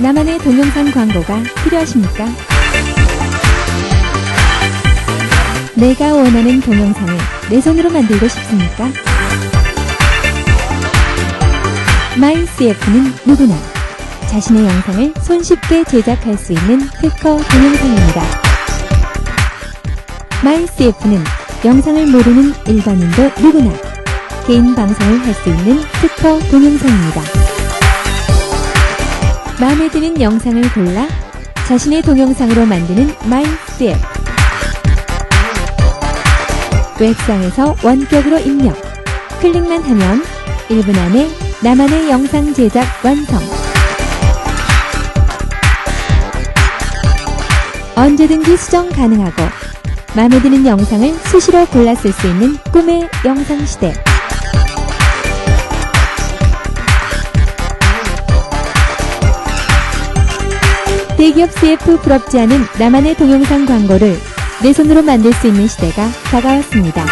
나만의 동영상 광고가 필요하십니까? 내가 원하는 동영상을 내 손으로 만들고 싶습니까? 마이CF는 누구나 자신의 영상을 손쉽게 제작할 수 있는 특허 동영상입니다. 마이CF는 영상을 모르는 일반인도 누구나 개인 방송을 할 수 있는 특허 동영상입니다. 마음에 드는 영상을 골라 자신의 동영상으로 만드는 마이CF. 웹상에서 원격으로 입력. 클릭만 하면 1분 안에 나만의 영상 제작 완성. 언제든지 수정 가능하고 마음에 드는 영상을 수시로 골라 쓸 수 있는 꿈의 영상 시대. 대기업 CF 부럽지 않은 나만의 동영상 광고를 내 손으로 만들 수 있는 시대가 다가왔습니다.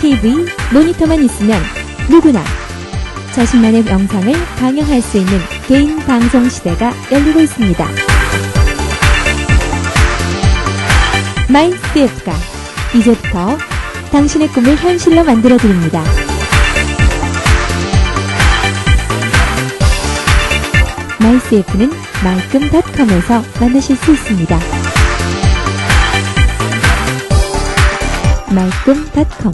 TV, 모니터만 있으면 누구나 자신만의 영상을 방영할 수 있는 개인 방송 시대가 열리고 있습니다. 마이스F가 이제부터 당신의 꿈을 현실로 만들어 드립니다. 마이스F는 말끔닷컴에서 만나실 수 있습니다. 말끔닷컴